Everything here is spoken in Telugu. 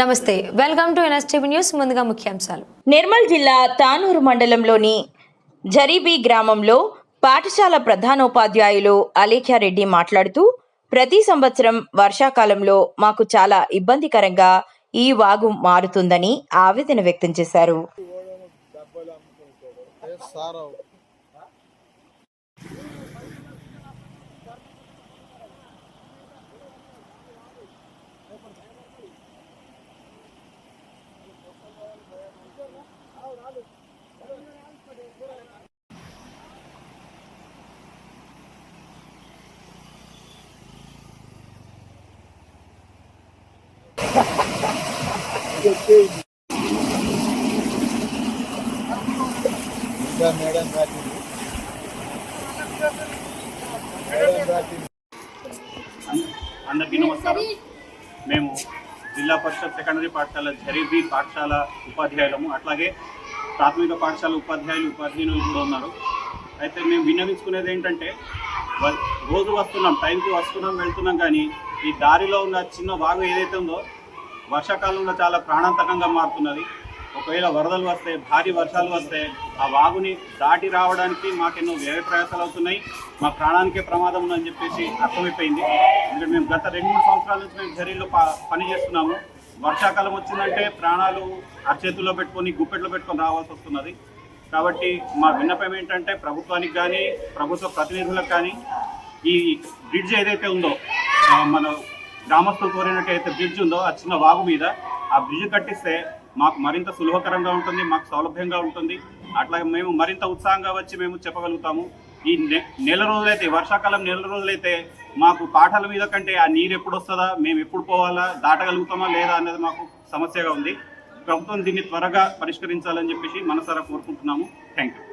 నమస్తే వెల్కమ్ టు ఎన్ఎస్టీవీ న్యూస్. ముందుగా ముఖ్యాంశాలు. నిర్మల్ జిల్లా తానూరు మండలంలోని జరీబీ గ్రామంలో పాఠశాల ప్రధానోపాధ్యాయులు అలేఖ్యారెడ్డి మాట్లాడుతూ ప్రతి సంవత్సరం వర్షాకాలంలో మాకు చాలా ఇబ్బందికరంగా ఈ వాగు మారుతుందని ఆవేదన వ్యక్తం చేశారు. మేడం రాసింది అందరికీ నమస్కారం. మేము జిల్లా పరిషత్ సెకండరీ పాఠశాల జరీబీ పాఠశాల ఉపాధ్యాయులము. అట్లాగే ప్రాథమిక పాఠశాల ఉపాధ్యాయులు ఉపాధ్యాయులు కూడా ఉన్నారు. అయితే మేము విన్నవించుకునేది ఏంటంటే రోజు వస్తున్నాం టైంకి వస్తున్నాం వెళ్తున్నాం కానీ ఈ దారిలో ఉన్న చిన్న వాగు ఏదైతే ఉందో వర్షాకాలంలో చాలా ప్రాణాంతకంగా మారుతున్నది. ఒకవేళ వరదలు వస్తే భారీ వర్షాలు వస్తే ఆ వాగుని దాటి రావడానికి మాకెన్నో వ్యయ ప్రయాసాలు అవుతున్నాయి. మా ప్రాణానికే ప్రమాదం ఉందని చెప్పేసి అర్థమైపోయింది. ఎందుకంటే మేము గత రెండు మూడు సంవత్సరాల నుంచి మేము జరీలో ప- పని చేస్తున్నాము. వర్షాకాలం వచ్చిందంటే ప్రాణాలు అరచేతుల్లో పెట్టుకొని గుప్పెట్లో పెట్టుకొని రావాల్సి వస్తున్నది. కాబట్టి మా విన్నపం ఏంటంటే ప్రభుత్వానికి కానీ ప్రభుత్వ ప్రతినిధులకు కానీ ఈ బ్రిడ్జ్ ఏదైతే ఉందో మన గ్రామస్తులు కోరినట్టయితే బ్రిడ్జ్ ఉందో ఆ చిన్న వాగు మీద ఆ బ్రిడ్జ్ కట్టిస్తే మాకు మరింత సులభకరంగా ఉంటుంది మాకు సౌలభ్యంగా ఉంటుంది. అట్లా మేము మరింత ఉత్సాహంగా వచ్చి మేము చెప్పగలుగుతాము. ఈ నెల రోజులైతే వర్షాకాలం నెల రోజులైతే మాకు పాఠాల మీద కంటే ఆ నీరు ఎప్పుడు వస్తుందా మేము ఎప్పుడు పోవాలా దాటగలుగుతామా లేదా అనేది మాకు సమస్యగా ఉంది. ప్రభుత్వం దీన్ని త్వరగా పరిష్కరించాలని చెప్పేసి మనసారా కోరుకుంటున్నాము. Thank you